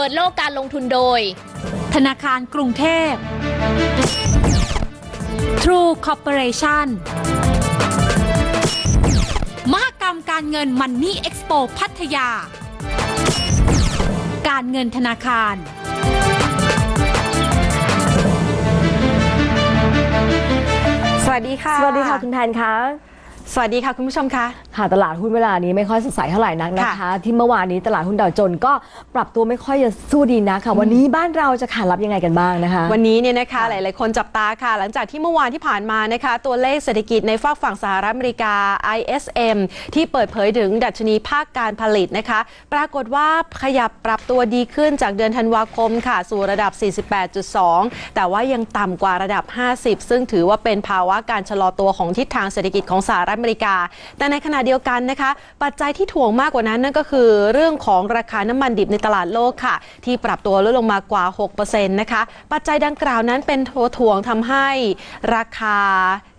ปิดโลกการลงทุนโดย ธนาคารกรุงเทพ True Corporation มหกรรมการเงินมันนี่เอ็กซ์โปพัทยา การเงินธนาคารสวัสดีค่ะ สวัสดีค่ะ คุณแทนคะ สวัสดีค่ะคุณผู้ชมคะค่ะตลาดหุ้นเวลานี้ไม่ค่อยสดใสเท่าไหร่นักนะคะค่ะที่เมื่อวานนี้ตลาดหุ้นดาวโจนส์ก็ปรับตัวไม่ค่อยจะสู้ดีนะค่ะ วันนี้บ้านเราจะขารับยังไงกันบ้างนะคะ วันนี้เนี่ยนะคะหลาย ๆ คนจับตาค่ะ หลังจากที่เมื่อวานที่ผ่านมานะคะ ตัวเลขเศรษฐกิจในฝากฝั่งสหรัฐอเมริกา ISM ที่เปิดเผยถึงดัชนีภาคการผลิตนะคะ ปรากฏว่าขยับปรับตัวดีขึ้นจากเดือนธันวาคมค่ะ สู่ระดับ 48.2 แต่ว่ายังต่ำกว่าระดับ 50 ซึ่งถือว่าเป็นภาวะการชะลอตัวของทิศทางเศรษฐกิจของสหรัฐอเมริกา แต่ในขณะเดียวกันนะคะ ปัจจัยที่ถ่วงมากกว่านั้นนั่นก็คือเรื่องของราคาน้ำมันดิบในตลาดโลกค่ะ ที่ปรับตัวลดลงมากว่า 6%นะคะ ปัจจัยดังกล่าวนั้นเป็นตัวถ่วงทำให้ราคา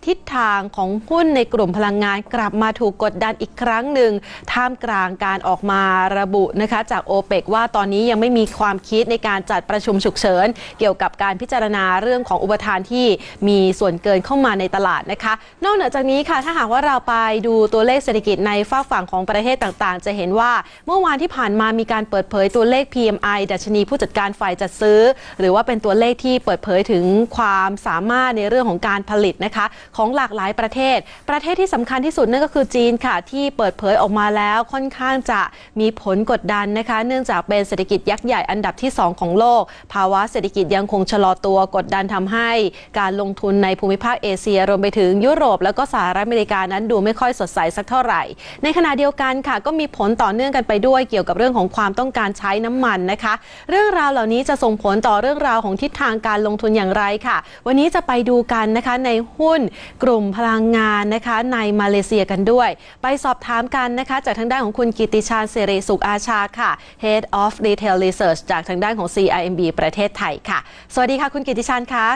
ทิศทางของหุ้นในกลุ่มพลังงานกลับมาถูกกดดันอีกครั้งหนึ่ง ท่ามกลางการออกมาระบุนะคะ จากโอเปกว่าตอนนี้ยังไม่มีความคิดในการจัดประชุมฉุกเฉิน เกี่ยวกับการพิจารณาเรื่องของอุปทานที่มีส่วนเกินเข้ามาในตลาดนะคะ นอกเหนือจากนี้ค่ะ ถ้าหากว่าเราไปดูตัวเลขเศรษฐกิจในฝากฝั่งของประเทศต่างๆ จะเห็นว่าเมื่อวานที่ผ่านมามีการเปิดเผยตัวเลข PMI ดัชนีผู้จัดการฝ่ายจัดซื้อ หรือว่าเป็นตัวเลขที่เปิดเผยถึงความสามารถในเรื่องของการผลิตนะคะของหลากหลายประเทศ ประเทศที่สำคัญที่สุดนั่นก็คือจีนค่ะ ที่เปิดเผยออกมาแล้วค่อนข้างจะมีผลกดดันนะคะ เนื่องจากเป็นเศรษฐกิจยักษ์ใหญ่อันดับที่ 2 ของโลก ภาวะเศรษฐกิจยังคงชะลอตัวกดดันทำให้การลงทุนในภูมิภาคเอเชีย รวมไปถึงยุโรป แล้วก็สหรัฐอเมริกานั้นดูไม่ค่อยสดใสสักเท่าไหร่ ในขณะเดียวกันค่ะ ก็มีผลต่อเนื่องกันไปด้วยเกี่ยวกับเรื่องของความต้องการใช้น้ำมันนะคะ เรื่องราวเหล่านี้จะส่งผลต่อเรื่องราวของทิศทางการลงทุนอย่างไรค่ะ วันนี้จะไปดูกันนะคะในหุ้นกลุ่มพลังงานนะคะในมาเลเซียกันด้วย ไปสอบถามกันนะคะจากทางด้านของคุณกิติชาญเสรีสุขอาชาค่ะ Head of Retail Research จากทางด้านของ CIMB ประเทศไทยค่ะ สวัสดีค่ะคุณกิติชาญคะ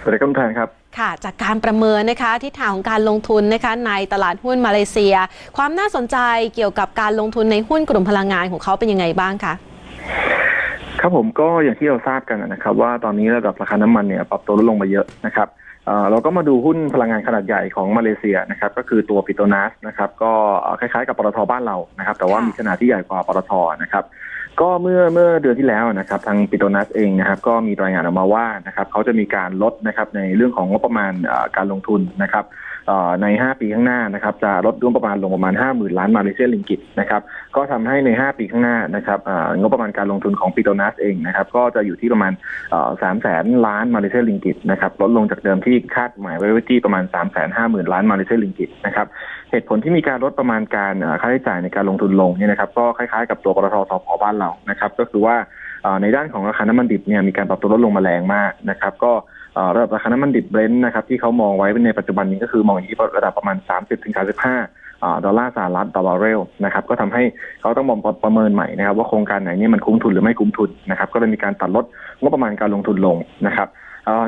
สวัสดีครับคุณแทนครับค่ะ จากการประเมินนะคะทิศทางของการลงทุนนะคะในตลาดหุ้นมาเลเซีย ความน่าสนใจเกี่ยวกับการลงทุนในหุ้นกลุ่มพลังงานของเขาเป็นยังไงบ้างคะครับผมก็อย่างที่เราทราบกันนะครับ ว่าตอนนี้ระดับราคาน้ำมันเนี่ยปรับตัวลดลงมาเยอะนะครับ เอ่อเราก็มาดูหุ้นพลังงานขนาดใหญ่ของมาเลเซียนะครับ ก็คือตัวปิโตนัสนะครับ ก็เอ่อคล้ายๆกับปตทบ้านเรานะครับ แต่ว่าค่ะมีขนาดที่ใหญ่กว่าปตทนะครับก็เมื่อเมื่อเดือนที่แล้วนะครับ ทางปิโตนัสเองนะครับ ก็มีรายงานออกมาว่านะครับเขาจะมีการลดนะครับในเรื่องของงบประมาณเอ่อการลงทุนนะครับเอ่อใน 5 ปีข้างหน้านะครับจะลดงบประมาณลงประมาณ 50,000 ล้านมาเลเซียลิงกิตนะครับก็ทำให้ใน 5 ปีข้างหน้านะครับเอ่องบประมาณการลงทุนของปิโตนัสเองนะครับก็จะอยู่ที่ประมาณ3 0 0แสนล้านมาเลเซียลิงกิตนะครับลดลงจากเดิมที่คาดหมายไว้ที่ประมาณ3 5 0 0 0 0ล้านมาเลเซียลิงกิตนะครับเหตุผลที่มีการลดประมาณการค่าใช้จ่ายในการลงทุนลงเนี่ยนะครับก็คล้ายๆกับตัวปตทสพบ้านเรานะครับก็คือว่า ในด้านของราคาน้ำมันดิบเนี่ยมีการปรับตัวลดลงมาแรงมากนะครับ ก็ระดับราคาน้ำมันดิบเบรนท์นะครับที่เขามองไว้ในปัจจุบันนี้ก็คือมองอยู่ที่ระดับประมาณ 30ถึง35ดอลลาร์สหรัฐต่อบาร์เรลนะครับก็ทำให้เขาต้องมองประเมินใหม่นะครับ ว่าโครงการไหนเนี่ยมันคุ้มทุนหรือไม่คุ้มทุนนะครับ ก็เลยมีการตัดลดงบประมาณการลงทุนลงนะครับ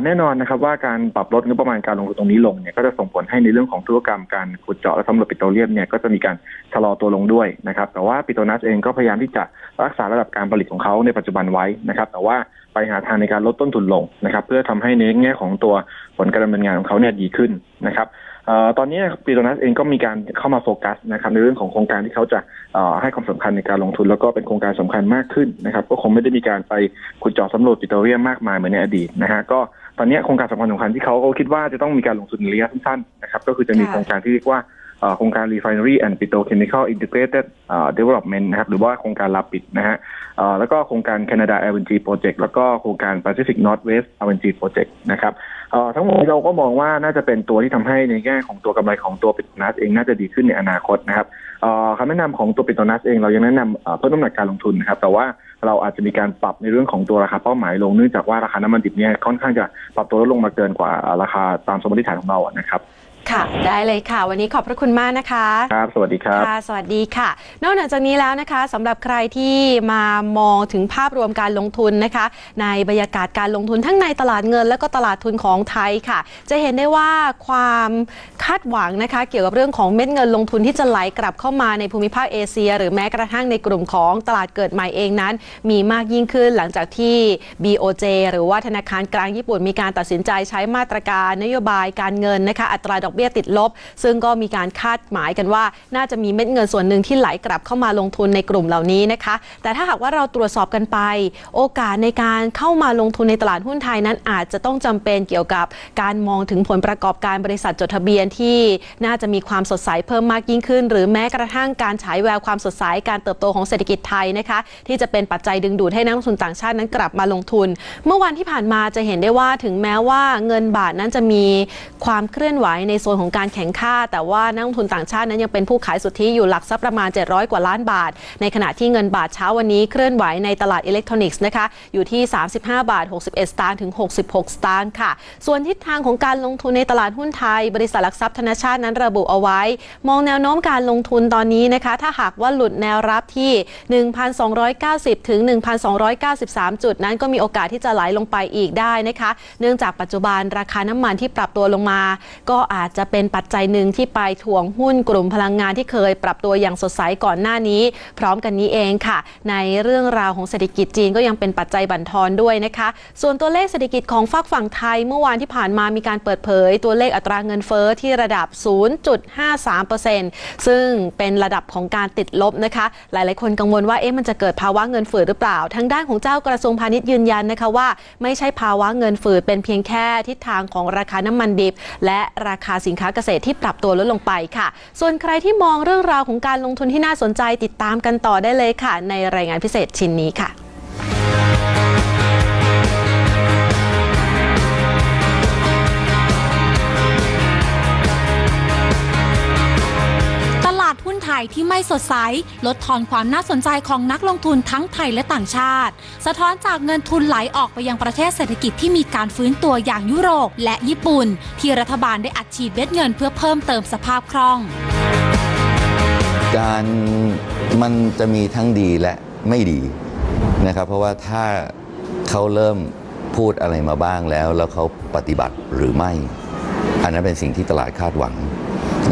แน่นอนนะครับว่าการปรับลดงบประมาณการลงทุนตรงนี้ลงเนี่ยก็จะส่งผลให้ในเรื่องของธุรกรรมการขุดเจาะและสำรวจปิโตรเลียมเนี่ยก็จะมีการชะลอตัวลงด้วยนะครับแต่ว่าปิโตรนัสเองก็พยายามที่จะรักษาระดับการผลิตของเขาในปัจจุบันไว้นะครับแต่ว่าไปหาทางในการลดต้นทุนลงนะครับเพื่อทำให้ในแง่ของตัวผลการดำเนินงานของเขาเนี่ยดีขึ้นนะครับ ตอนนี้ปิโตรนัสเองก็มีการเข้ามาโฟกัสนะครับในเรื่องของโครงการที่เขาจะเอ่อให้ความสำคัญในการลงทุน แล้วก็เป็นโครงการสำคัญมากขึ้นนะครับก็คงไม่ได้มีการไปขุดเจาะสำรวจปิโตรเลียมมากมายเหมือนในอดีตนะฮะก็ตอนนี้โครงการสำคัญสำคัญที่เขาก็คิดว่าจะต้องมีการลงทุนในระยะสั้นๆนะครับก็คือจะมีค่ะโครงการที่เรียกว่าเอ่อโครงการ Refinery and Petrochemical Integrated เอ่อ Development นะครับหรือว่าโครงการลาปิดนะฮะเอ่อแล้วก็โครงการ Canada LNG Project แล้วก็โครงการ Pacific Northwest LNG Project นะครับ เอ่อทั้งหมดนี้เราก็มองว่าน่าจะเป็นตัวที่ทำให้ในแง่ของตัวกำไรของตัวปิโตนัสเองน่าจะดีขึ้นในอนาคตนะครับเอ่อคำแนะนำของตัวปิโตนัสเองเรายังแนะนำเพิ่มน้ำหนักการลงทุนนะครับ แต่ว่าเราอาจจะมีการปรับในเรื่องของตัวราคาเป้าหมายลงเนื่องจากว่าราคาน้ำมันดิบเนี่ยค่อนข้างจะปรับตัวลดลงมาเกินกว่าราคาตามสมมติฐานของเรานะครับ ค่ะ ได้เลยค่ะ วันนี้ขอบพระคุณมากนะคะครับ สวัสดีครับ ค่ะสวัสดีค่ะ นอกจากนี้แล้วนะคะสำหรับใครที่มามองถึงภาพรวมการลงทุนนะคะ ในบรรยากาศการลงทุนทั้งในตลาดเงิน และก็ตลาดทุนของไทยค่ะ จะเห็นได้ว่าความคาดหวังนะคะ เกี่ยวกับเรื่องของเม็ดเงินลงทุนที่จะไหลกลับเข้ามาในภูมิภาคเอเชีย หรือแม้กระทั่งในกลุ่มของตลาดเกิดใหม่เองนั้น มีมากยิ่งขึ้นหลังจากที่ BOJ หรือว่าธนาคารกลางญี่ปุ่นมีการตัดสินใจใช้มาตรการนโยบายการเงินนะคะอัตราดอกเบี้ยติดลบ ซึ่งก็มีการคาดหมายกันว่า น่าจะมีเม็ดเงินส่วนหนึ่งที่ไหลกลับเข้ามาลงทุนในกลุ่มเหล่านี้นะคะ แต่ถ้าหากว่าเราตรวจสอบกันไป โอกาสในการเข้ามาลงทุนในตลาดหุ้นไทยนั้นอาจจะต้องจำเป็นเกี่ยวกับการมองถึงผลประกอบการบริษัทจดทะเบียนที่น่าจะมีความสดใสเพิ่มมากยิ่งขึ้น หรือแม้กระทั่งการฉายแววความสดใสการเติบโตของเศรษฐกิจไทยนะคะ ที่จะเป็นปัจจัยดึงดูดให้นักลงทุนต่างชาตินั้นกลับมาลงทุน เมื่อวันที่ผ่านมาจะเห็นได้ว่าถึงแม้ว่าเงินบาทนั้นจะมีความเคลื่อนไหวในโซนของการแข่งค่าแต่ว่านักลงทุนต่างชาตินั้นยังเป็นผู้ขายสุทธิอยู่หลักสักประมาณ 700 กว่าล้านบาท ในขณะที่เงินบาทเช้าวันนี้เคลื่อนไหวในตลาดอิเล็กทรอนิกส์นะคะอยู่ที่ 35 บาท 61 สตางค์ถึง 66 สตางค์ค่ะ ส่วนทิศทางของการลงทุนในตลาดหุ้นไทย บริษัทหลักทรัพย์ธนาชาตินั้นระบุเอาไว้ มองแนวโน้มการลงทุนตอนนี้นะคะ ถ้าหากว่าหลุดแนวรับที่ 1,290 ถึง 1,293 จุดนั้นก็มีโอกาสที่จะไหลลงไปอีกได้นะคะ เนื่องจากปัจจุบันราคาน้ำมันที่ปรับตัวลงมา ก็อาจจะเป็นปัจจัยหนึ่งที่ไปถ่วงหุ้นกลุ่มพลังงานที่เคยปรับตัวอย่างสดใสก่อนหน้านี้ พร้อมกันนี้เองค่ะ ในเรื่องราวของเศรษฐกิจจีนก็ยังเป็นปัจจัยบั่นทอนด้วยนะคะ ส่วนตัวเลขเศรษฐกิจของฝากฝั่งไทยเมื่อวานที่ผ่านมามีการเปิดเผย ตัวเลขอัตราเงินเฟ้อที่ระดับ 0.53%ซึ่งเป็นระดับของการติดลบนะคะ หลายๆ คนกังวลว่าเอ๊ะมันจะเกิดภาวะเงินฝืดหรือเปล่า ทางด้านของเจ้ากระทรวงพาณิชย์ยืนยันนะคะว่า ไม่ใช่ภาวะเงินฝืดเป็นเพียงแค่ทิศทางของราคาน้ำมันดิบ และราคาสินค้าเกษตรที่ปรับตัวลดลงไปค่ะ ส่วนใครที่มองเรื่องราวของการลงทุนที่น่าสนใจติดตามกันต่อได้เลยค่ะ ในรายงานพิเศษชิ้นนี้ค่ะ ยที่ไม่สดใส ลดทอนความน่าสนใจของนักลงทุนทั้งไทยและต่างชาติ สะท้อนจากเงินทุนไหลออกไปยังประเทศเศรษฐกิจที่มีการฟื้นตัวอย่างยุโรปและญี่ปุ่น ที่รัฐบาลได้อัดฉีดเม็ดเงินเพื่อเพิ่มเติมสภาพคล่อง การมันจะมีทั้งดีและไม่ดีนะครับเพราะว่าถ้าเขาเริ่มพูดอะไรมาบ้างแล้ว แล้วเขาปฏิบัติหรือไม่ อันนั้นเป็นสิ่งที่ตลาดคาดหวัง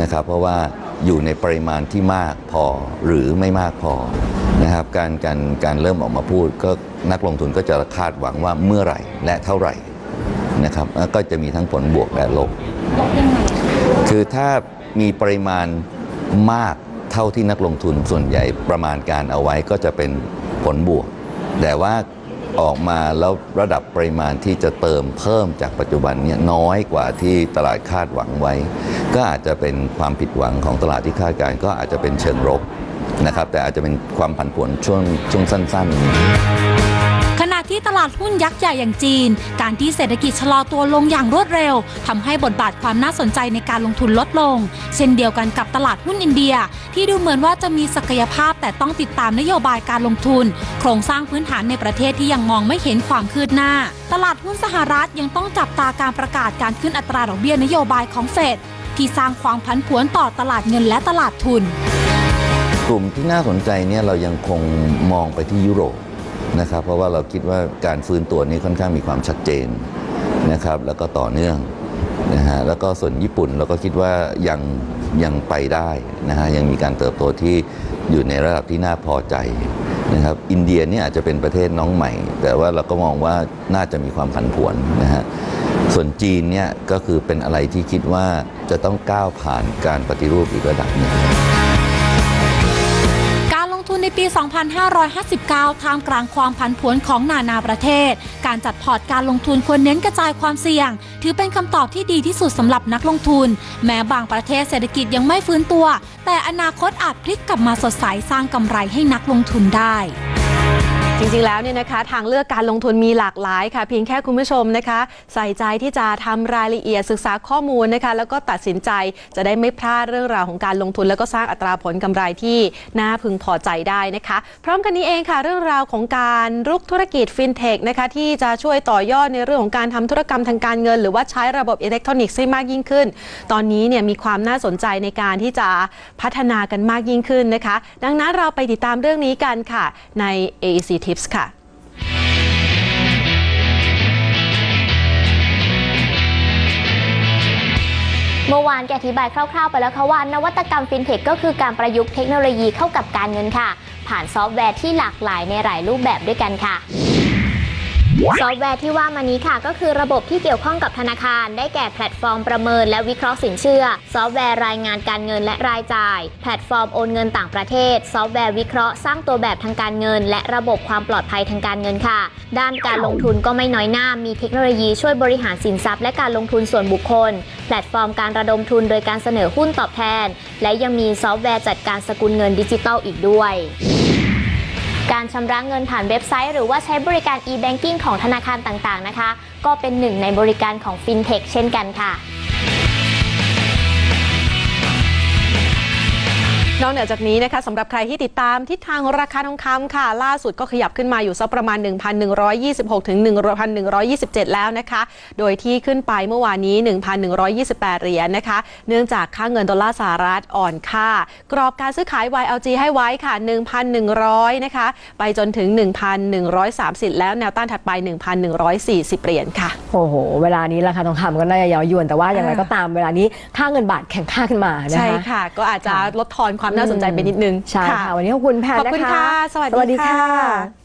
นะครับ เพราะว่า อยู่ในปริมาณที่มากพอหรือไม่มากพอนะครับการการการเริ่มออกมาพูดก็นักลงทุนก็จะคาดหวังว่าเมื่อไหร่และเท่าไหร่นะครับแล้วก็จะมีทั้งผลบวกและลบคือถ้ามีปริมาณมากเท่าที่นักลงทุนส่วนใหญ่ประมาณการเอาไว้ก็จะเป็นผลบวก แต่ว่า ออกมาแล้วระดับปริมาณที่จะเติมเพิ่มจากปัจจุบันเนี่ยน้อยกว่าที่ตลาดคาดหวังไว้ ก็อาจจะเป็นความผิดหวังของตลาดที่คาดการณ์ก็อาจจะเป็นเชิงลบนะครับแต่อาจจะเป็นความผันผวนช่วงช่วงสั้น ๆาดหุ้นยักษ์ใหญ่อย่างจีน การที่เศรษฐกิจชะลอตัวลงอย่างรวดเร็วทำให้บทบาทความน่าสนใจในการลงทุนลดลง เช่นเดียวกันกับตลาดหุ้นอินเดีย ที่ดูเหมือนว่าจะมีศักยภาพแต่ต้องติดตามนโยบายการลงทุน โครงสร้างพื้นฐานในประเทศที่ยังมองไม่เห็นความคืบหน้า ตลาดหุ้นสหรัฐยังต้องจับตาการประกาศการขึ้นอัตราดอกเบี้ยนโยบายของเฟดที่สร้างความผันผวนต่อตลาดเงินและตลาดทุน กลุ่มที่น่าสนใจเนี่ยเรายังคงมองไปที่ยุโรป นะครับ เพราะว่าเราคิดว่าการฟื้นตัวนี้ค่อนข้างมีความชัดเจนนะครับ แล้วก็ต่อเนื่องนะฮะแล้วก็ส่วนญี่ปุ่นเราก็คิดว่ายังยังไปได้นะฮะยังมีการเติบโตที่อยู่ในระดับที่น่าพอใจนะครับอินเดียเนี่ยอาจจะเป็นประเทศน้องใหม่ แต่ว่าเราก็มองว่าน่าจะมีความผันผวนนะฮะส่วนจีนเนี่ยก็คือเป็นอะไรที่คิดว่าจะต้องก้าวผ่านการปฏิรูปอีกระดับหนึ่ง ปี 2559 ท่ามกลางความผันผวนของนานาประเทศ การจัดพอร์ตการลงทุนควรเน้นกระจายความเสี่ยง ถือเป็นคำตอบที่ดีที่สุดสำหรับนักลงทุน แม้บางประเทศเศรษฐกิจยังไม่ฟื้นตัว แต่อนาคตอาจพลิกกลับมาสดใสสร้างกำไรให้นักลงทุนได้ จริงๆ แล้วเนี่ยนะคะทางเลือกการลงทุนมีหลากหลายค่ะ เพียงแค่คุณผู้ชมนะคะ ใส่ใจที่จะทำรายละเอียดศึกษาข้อมูลนะคะ แล้วก็ตัดสินใจจะได้ไม่พลาดเรื่องราวของการลงทุน แล้วก็สร้างอัตราผลกำไรที่น่าพึงพอใจได้นะคะ พร้อมกันนี้เองค่ะ เรื่องราวของการรุกธุรกิจฟินเทคนะคะที่จะช่วยต่อยอดในเรื่องของการทำธุรกรรมทางการเงิน หรือว่าใช้ระบบอิเล็กทรอนิกส์ให้มากยิ่งขึ้น ตอนนี้เนี่ยมีความน่าสนใจในการที่จะพัฒนากันมากยิ่งขึ้นนะคะ ดังนั้นเราไปติดตามเรื่องนี้กันค่ะใน AEC Tips ค่ะเมื่อวานแกอธิบายคร่าวๆ ไปแล้วค่ะว่านวัตกรรมฟินเทคก็คือการประยุกต์เทคโนโลยีเข้ากับการเงินค่ะ ผ่านซอฟต์แวร์ที่หลากหลายในหลายรูปแบบด้วยกันค่ะ ซอฟต์แวร์ที่ว่ามานี้ค่ะ ก็คือระบบที่เกี่ยวข้องกับธนาคาร ได้แก่แพลตฟอร์มประเมินและวิเคราะห์สินเชื่อ ซอฟต์แวร์รายงานการเงินและรายจ่าย แพลตฟอร์มโอนเงินต่างประเทศ ซอฟต์แวร์วิเคราะห์สร้างตัวแบบทางการเงิน และระบบความปลอดภัยทางการเงินค่ะ ด้านการลงทุนก็ไม่น้อยหน้า มีเทคโนโลยีช่วยบริหารสินทรัพย์และการลงทุนส่วนบุคคล แพลตฟอร์มการระดมทุนโดยการเสนอหุ้นตอบแทน และยังมีซอฟต์แวร์จัดการสกุลเงินดิจิทัลอีกด้วย การชำระเงินผ่านเว็บไซต์ หรือว่าใช้บริการ e-banking ของธนาคารต่างๆนะคะ ก็เป็นหนึ่งในบริการของ FinTech เช่นกันค่ะ เหนือจากนี้นะคะสำหรับใครที่ติดตามทิศทางราคาทองคำค่ะ ล่าสุดก็ขยับขึ้นมาอยู่สักประมาณ 1,126 ถึง 1,127 แล้วนะคะ โดยที่ขึ้นไปเมื่อวานนี้ 1,128 เหรียญนะคะ เนื่องจากค่าเงินดอลลาร์สหรัฐอ่อนค่า กรอบการซื้อขาย YLG ให้ไว้ค่ะ 1,100 นะคะ ไปจนถึง 1,130 แล้วแนวต้านถัดไป 1,140 เหรียญค่ะ โอ้โห เวลานี้ราคาทองคำก็น่าจะเยาวยวนแต่ว่าอย่างไรก็ตามเวลานี้ค่าเงินบาทแข็งค่าขึ้นมานะคะใช่ค่ะ ก็อาจจะลดทอนความน่าสนใจไปนิดนึง ใช่ค่ะ วันนี้ขอบคุณแพนขอบคุณนะคะค่ะสวัสดีค่ะค่ะ